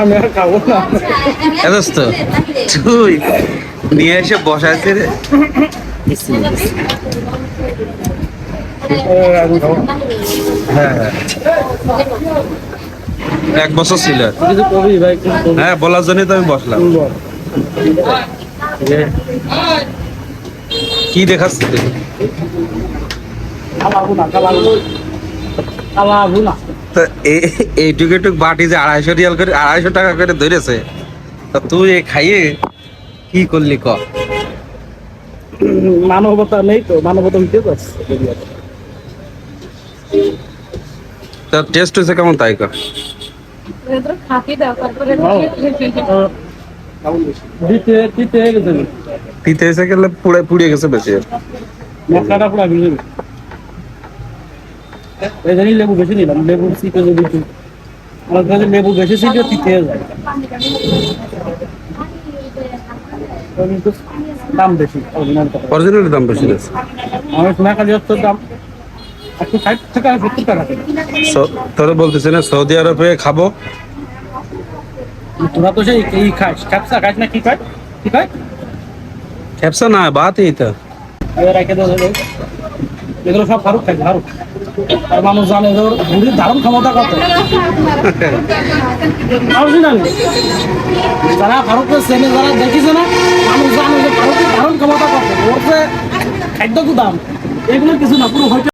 আমি আর খাব না। দোস্ত তুই নিয়ে এসে বসাইছে রে হ্যাঁ হ্যাঁ। এক বছর ছিল। হ্যাঁ বলার জন্যই তো আমি বসলাম। কি দেখাচ্ছি না। তা এইটুকু একটু বাটি যে আড়াইশো রিয়াল করে আড়াইশো টাকা করে ধরেছে তা তুই এ খাইয়ে কি করলি ক? মানবতা নেই তো মানবতা হইতে তার টেস্ট হয়েছে কেমন তাই কর? এদের খাতি দাও তারপরে দিতে দিতে গেছে। তিতে গেলে পুড়ে পুড়িয়ে গেছে বেশি। মশলাটা এই জানি লেবু বেশি নিলাম লেবু সিটে যদি একটু আমার কাছে লেবু বেশি সিটে তিতে যায়। দাম বেশি অরিজিনাল দাম বেশি আছে। আমার সোনা কালী হচ্ছে দাম একশো ষাট টাকা সত্তর টাকা তোরা বলতেছে না সৌদি আরবে খাব? তোরা তো সেই এই খাস? ক্যাপসা খাস না কি খায়? কি খায়? খেপসা না বাত এই তো এগুলো সব ফারুক খায় ফারুক। আর মানুষ জানে তোর বুড়ির ধারণ ক্ষমতা কত। অরিজিনাল। যারা ভারতের সেনে যারা দেখিছে না, মানুষ জানে যে ভারতের ধারণ ক্ষমতা কত। ওর খাদ্য দাম এগুলো কিছু না, পুরো